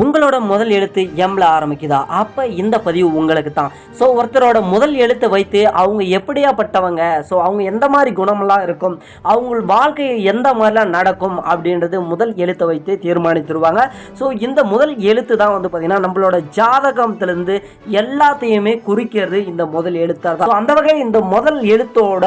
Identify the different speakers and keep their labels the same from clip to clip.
Speaker 1: உங்களோட முதல் எழுத்து எம்ல ஆரம்பிக்குதா? அப்போ இந்த பதிவு உங்களுக்கு தான் ஸோ ஒருத்தரோட முதல் எழுத்தை வைத்து அவங்க எப்படியாப்பட்டவங்க ஸோ அவங்க எந்த மாதிரி குணமெல்லாம் இருக்கும்? அவங்க வாழ்க்கை எந்த மாதிரிலாம் நடக்கும்? அப்படின்றது முதல் எழுத்தை வைத்து தீர்மானித்துருவாங்க. ஸோ இந்த முதல் எழுத்து தான் வந்து பார்த்திங்கன்னா நம்மளோட ஜாதகத்திலேருந்து எல்லாத்தையுமே குறிக்கிறது இந்த முதல் எழுத்தாக தான். ஸோ அந்த வகையில் இந்த முதல் எழுத்தோட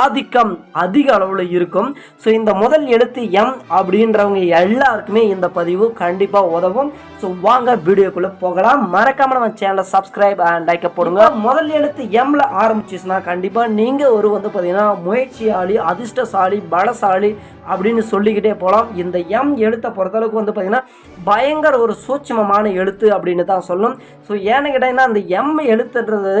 Speaker 1: ஆதிக்கம் அதிக அளவில் இருக்கும். ஸோ இந்த முதல் எழுத்து எம் அப்படின்றவங்க எல்லாருக்குமே இந்த பதிவு கண்டிப்பாக உதவும். ஸோ வாங்க வீடியோக்குள்ளே போகலாம். மறக்காம நம்ம சேனலை சப்ஸ்கிரைப் அண்ட் லைக் போடுங்க. முதல் எழுத்து எம்ல ஆரம்பிச்சிச்சுன்னா கண்டிப்பாக நீங்கள் ஒரு வந்து பார்த்தீங்கன்னா முயற்சியாளி அதிர்ஷ்டசாலி பலசாலி அப்படின்னு சொல்லிக்கிட்டே போகலாம் இந்த எம் எழுத்தை பொறுத்தளவுக்கு வந்து பார்த்தீங்கன்னா பயங்கர ஒரு சூட்சமமான எழுத்து அப்படின்னு தான் சொல்லணும். ஸோ ஏன்னு கேட்டிங்கன்னா அந்த எம் எழுத்துன்றது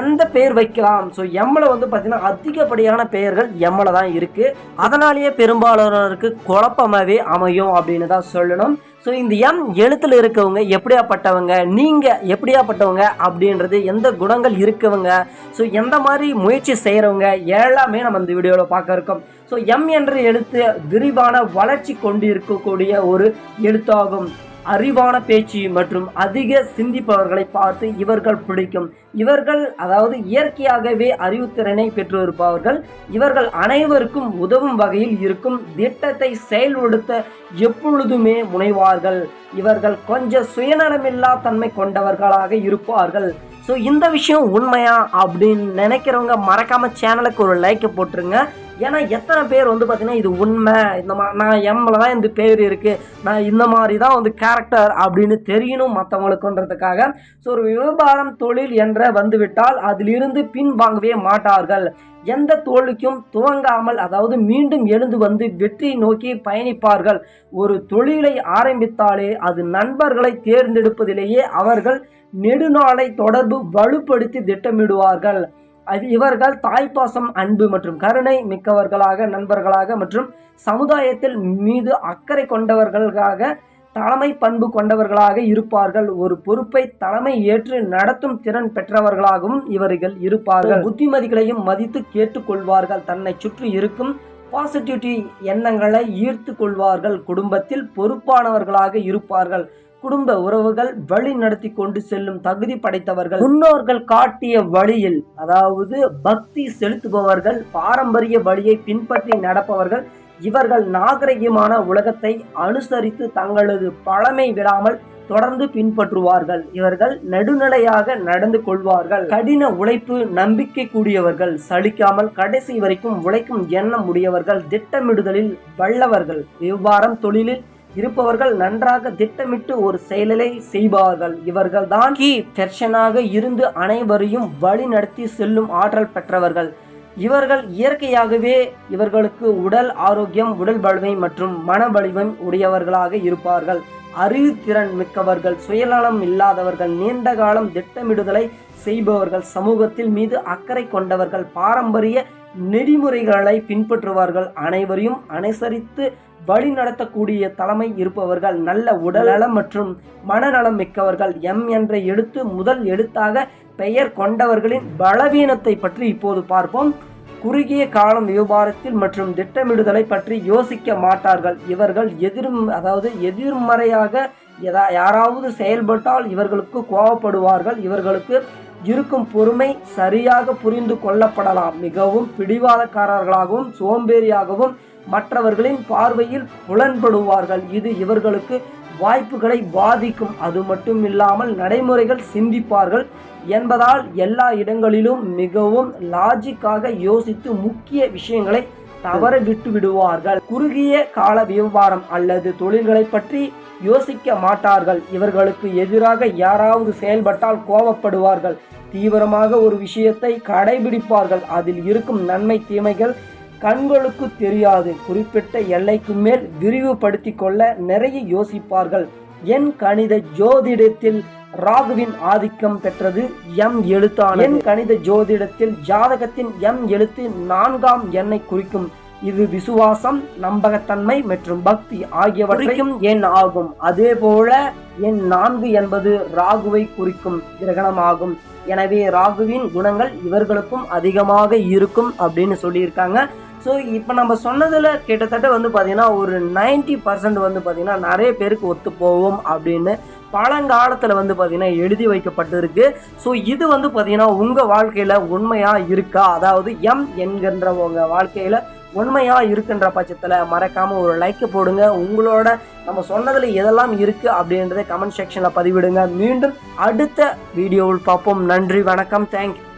Speaker 1: எந்த பெயர் வைக்கலாம்? ஸோ எம்மில் வந்து பார்த்தீங்கன்னா அதிகப்படியான பெயர்கள் எம்மில் தான் இருக்குது அதனாலேயே பெரும்பாலானோருக்கு குழப்பமாகவே அமையும் அப்படின்னு தான் சொல்லணும். ஸோ இந்த எம் எழுத்தில் இருக்கவங்க எப்படியாப்பட்டவங்க நீங்கள் எப்படியாப்பட்டவங்க அப்படின்றது எந்த குணங்கள் இருக்கவங்க? ஸோ எந்த மாதிரி முயற்சி செய்கிறவங்க எல்லாமே நம்ம இந்த வீடியோவில் பார்க்க இருக்கோம். ஸோ எம் என்ற எழுத்து விரிவான வளர்ச்சி கொண்டு இருக்கக்கூடிய ஒரு எழுத்தாகும். அறிவான பேச்சு மற்றும் அதிக சிந்திப்பவர்களை பார்த்து இவர்கள் பிடிக்கும். இவர்கள் அதாவது இயற்கையாகவே அறிவுத்திறனை பெற்றிருப்பவர்கள் இவர்கள் அனைவருக்கும் உதவும் வகையில் இருக்கும் திட்டத்தை செயல்படுத்த எப்பொழுதுமே முனைவார்கள். இவர்கள் கொஞ்சம் சுயநலமில்லா தன்மை கொண்டவர்களாக இருப்பார்கள். ஸோ இந்த விஷயம் உண்மையா அப்படின்னு நினைக்கிறவங்க மறக்காம சேனலுக்கு ஒரு லைக்கை போட்டுருங்க. ஏன்னா எத்தனை பேர் வந்து பார்த்தீங்கன்னா இது உண்மை இந்த மாதிரி நான் எம்மில் தான் இந்த பேர் இருக்குது நான் இந்த மாதிரி தான் வந்து கேரக்டர் அப்படின்னு தெரியணும் மற்றவங்களுக்குன்றதுக்காக ஸோ ஒரு வியாபாரம் தொழில் என்ற வந்துவிட்டால் அதிலிருந்து பின்வாங்கவே மாட்டார்கள். எந்த தோல்விக்கும் துவங்காமல் அதாவது மீண்டும் எழுந்து வந்து வெற்றியை நோக்கி பயணிப்பார்கள். ஒரு தொழிலை ஆரம்பித்தாலே அது நண்பர்களை தேர்ந்தெடுப்பதிலேயே அவர்கள் நெடுநாளை தொடர்பு வலுப்படுத்தி திட்டமிடுவார்கள். இவர்கள் தாய்ப்பாசம் அன்பு மற்றும் கருணை மிக்கவர்களாக நண்பர்களாக மற்றும் சமுதாயத்தில் மீது அக்கறை கொண்டவர்களாக தலைமை பண்பு கொண்டவர்களாக இருப்பார்கள். ஒரு பொறுப்பை தலைமை ஏற்று நடத்தும் திறன் பெற்றவர்களாகவும் இவர்கள் இருப்பார்கள். புத்திமதிகளையும் மதித்து கேட்டுக்கொள்வார்கள். தன்னை சுற்றி இருக்கும் பாசிட்டிவிட்டி எண்ணங்களை ஈர்த்து கொள்வார்கள் குடும்பத்தில் பொறுப்பானவர்களாக இருப்பார்கள். குடும்ப உறவுகள் வழி நடத்தி கொண்டு செல்லும் தகுதி படைத்தவர்கள் முன்னோர்கள் காட்டிய வழியில் அதாவது பக்தி செலுத்துபவர்கள் பாரம்பரிய வழியை பின்பற்றி நடப்பவர்கள் இவர்கள் நாகரிகமான உலகத்தை அனுசரித்து தங்களது பழமை விடாமல் தொடர்ந்து பின்பற்றுவார்கள். இவர்கள் நடுநிலையாக நடந்து கொள்வார்கள். கடின உழைப்பு நம்பிக்கை கூடியவர்கள் சலிக்காமல் கடைசி வரைக்கும் உழைக்கும் எண்ணம் உடையவர்கள் திட்டமிடுதலில் வல்லவர்கள். வியாபாரம் தொழிலில் இருப்பவர்கள் நன்றாக திட்டமிட்டு ஒரு செயலை செய்வார்கள். இவர்கள் தான் கி. பெர்ஷனாக இருந்து அனைவரையும் வழி நடத்தி செல்லும் ஆற்றல் பெற்றவர்கள். இவர்கள் இயற்கையாகவே இவர்களுக்கு உடல் ஆரோக்கியம் உடல் வலிமை மற்றும் மன வலிமை உடையவர்களாக இருப்பார்கள். அறிவுத்திறன் மிக்கவர்கள் சுயநலம் இல்லாதவர்கள் நீண்ட காலம் திட்டமிடுதலை செய்பவர்கள் சமூகத்தில் மீது அக்கறை கொண்டவர்கள் பாரம்பரிய நெறிமுறைகளை பின்பற்றுவார்கள். அனைவரையும் அனுசரித்து வழி நடத்தக்கூடிய தலைமை இருப்பவர்கள் நல்ல உடல்நலம் மற்றும் மனநலம் மிக்கவர்கள். எம் என்ற எழுத்து முதல் எழுத்தாக பெயர் கொண்டவர்களின் பலவீனத்தை பற்றி இப்போது பார்ப்போம். குறுகிய காலம் வியாபாரத்தில் மற்றும் திட்டமிடுதலை பற்றி யோசிக்க மாட்டார்கள். இவர்கள் எதிர் அதாவது எதிர்மறையாக எதா யாராவது செயல்பட்டால் இவர்களுக்கு கோபப்படுவார்கள் இவர்களுக்கு இருக்கும் பொறுமை சரியாக புரிந்து கொள்ளப்படலாம். மிகவும் பிடிவாதக்காரர்களாகவும் சோம்பேறியாகவும் மற்றவர்களின் பார்வையில் புலன்படுவார்கள். இது இவர்களுக்கு வாய்ப்புகளை பாதிக்கும். அது மட்டும் இல்லாமல் நடைமுறைகள் சிந்திப்பார்கள் என்பதால் எல்லா இடங்களிலும் மிகவும் லாஜிக்காக யோசித்து முக்கிய விஷயங்களை தவற விட்டு விடுவார்கள் குறுகிய கால வியாபாரம் அல்லது தொழில்களை பற்றி யோசிக்க மாட்டார்கள் இவர்களுக்கு எதிராக யாராவது செயல்பட்டால் கோபப்படுவார்கள். தீவிரமாக ஒரு விஷயத்தை கடைபிடிப்பார்கள். அதில் இருக்கும் நன்மை தீமைகள் கண்களுக்கு தெரியாது. குறிப்பிட்ட எல்லைக்கு மேல் விரிவுபடுத்தி கொள்ள நிறைய யோசிப்பார்கள். என் கணித ஜோதிடத்தில் ராகுவின் ஆதிக்கம் பெற்றது எம் எழுத்தான என் கணித ஜோதிடத்தில் ஜாதகத்தின் எம் எழுத்து நான்காம் எண்ணை குறிக்கும். இது விசுவாசம் நம்பகத்தன்மை மற்றும் பக்தி ஆகியவற்றையும் எண் ஆகும். அதே போல எண் நான்கு என்பது ராகுவை குறிக்கும் கிரகணமாகும். எனவே ராகுவின் குணங்கள் இவர்களுக்கும் அதிகமாக இருக்கும் அப்படின்னு சொல்லியிருக்காங்க. ஸோ இப்போ நம்ம சொன்னதில் கிட்டத்தட்ட வந்து பார்த்திங்கன்னா ஒரு 90% பர்சன்ட் வந்து பார்த்திங்கன்னா நிறைய பேருக்கு ஒத்து போகும் அப்படின்னு பழங்காலத்தில் வந்து பார்த்திங்கன்னா எழுதி வைக்கப்பட்டிருக்கு. ஸோ இது வந்து பார்த்திங்கன்னா உங்கள் வாழ்க்கையில் உண்மையாக இருக்கா? அதாவது எம் என்கின்ற உங்கள் வாழ்க்கையில் உண்மையாக இருக்குன்ற பட்சத்தில் மறக்காமல் ஒரு லைக் போடுங்க. உங்களோட நம்ம சொன்னதில் எதெல்லாம் இருக்குது அப்படின்றத கமெண்ட் செக்ஷனில் பதிவிடுங்க. மீண்டும் அடுத்த வீடியோவில் பார்ப்போம். நன்றி வணக்கம். தேங்க்யூ